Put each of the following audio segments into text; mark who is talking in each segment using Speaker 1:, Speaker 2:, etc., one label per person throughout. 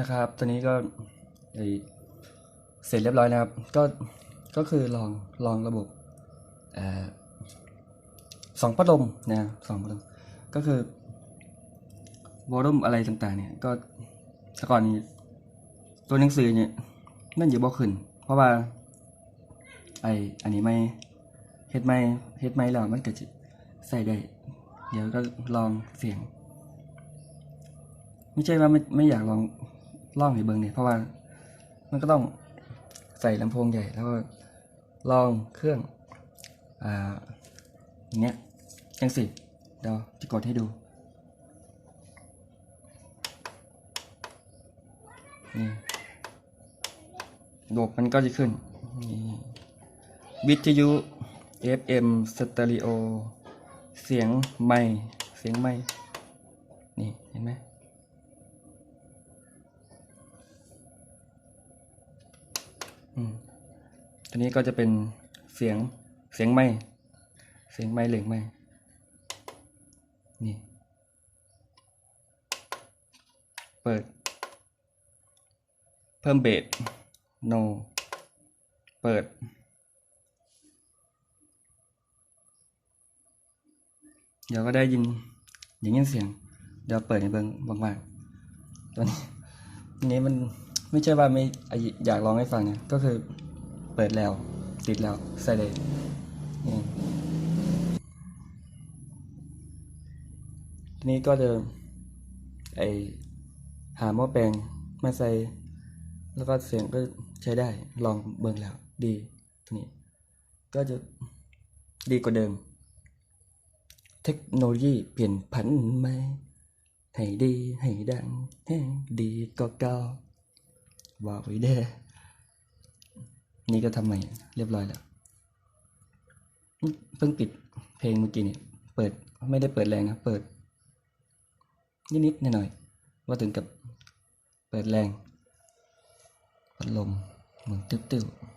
Speaker 1: นะครับ ตอนนี้ก็เสร็จเรียบร้อยนะครับ ก็ ก็คือลอง ลองระบบอสองพัดลมนะสองพัดลม ก็คือวอลลุ่มอะไรต่างๆ เนี่ย ก็แต่ก่อนนี้ ตัวหนังสือเนี่ยนั่นอยู่บ่ขึ้น เพราะว่า ไออันนี้ไม่เฮ็ดไม่เฮ็ดไม่แล้วมันก็จะใส่ได้ เดี๋ยวก็ลองเสียง ไม่ใช่ว่าไม่ไม่อยากลอง ล่องให้เบิ่งเนี่ยเพราะว่า มันก็ต้องใส่ลำโพงใหญ่แล้วก็ลองเครื่องอ่าอย่างเงี้ยจังสิเดี๋ยวจะกดให้ดูนี่ระบมันก็จะขึ้นนี่วิทยุ FM สเตอริโอ เสียงไมค์เสียงไมค์นี่ เห็นไหม อืม ตัวนี้ก็จะเป็นเสียงเสียงไม้เสียงไม้เหล่งไม้นี่ เปิด เพิ่มเบส no เปิด เดี๋ยวก็ได้ยินอย่างนี้เสียง เดี๋ยวเปิดในเบิ้งมากๆตัวนี้อันนี้มัน ไม่ใช่ว่าไม่อยากลองให้ฟังนะก็คือเปิดแล้ว ติดแล้วใส่เลยนี่ทีนี้ก็จะไอหาหม้อแปลงมาใส่ แล้วก็เสียงก็ใช้ได้ลองเบิ่งแล้ว ดีทีนี้ ก็จะดีกว่าเดิม เทคโนโลยีเปลี่ยนผันไหมให้ดีให้ดังให้ดีก็เก่า ว่าไว้เด้นี่ก็ทำใหม่เรียบร้อยแล้วเพิ่งปิดเพลงเมื่อกี้นี่เปิดไม่ได้เปิดแรงนะเปิด นิดๆหน่อยๆว่าถึงกับเปิดแรงพัดลมเหมือนติ้วๆ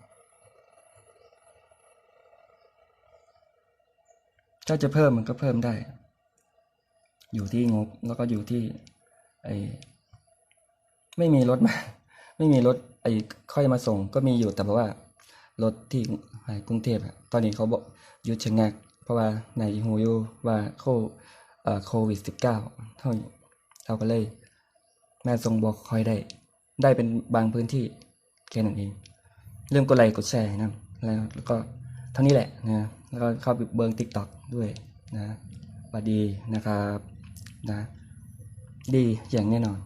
Speaker 1: ถ้าจะเพิ่มมันก็เพิ่มได้ อยู่ที่งบแล้วก็อยู่ที่ไอไม่มีรถมา ไม่มีรถไอ้ค่อยมาส่งก็มีอยู่แต่เพราะว่ารถที่กรุงเทพตอนนี้เขาบอกหยุดชะงัก เพราะว่าในหูยูว่าโคโควิดสิบเก้าเท่านี้เราก็เลยม่ส่งบอกคอยได้ ได้เป็นบางพื้นที่แค่นั้นเองเรื่องกดไลค์กดแชร์นะแล้วแล้วก็เท่านี้แหละนะแล้วก็เข้าไปเบิงติ๊กต็อกด้วยนะบัดดีนะครับนะ ดีอย่างแน่นอน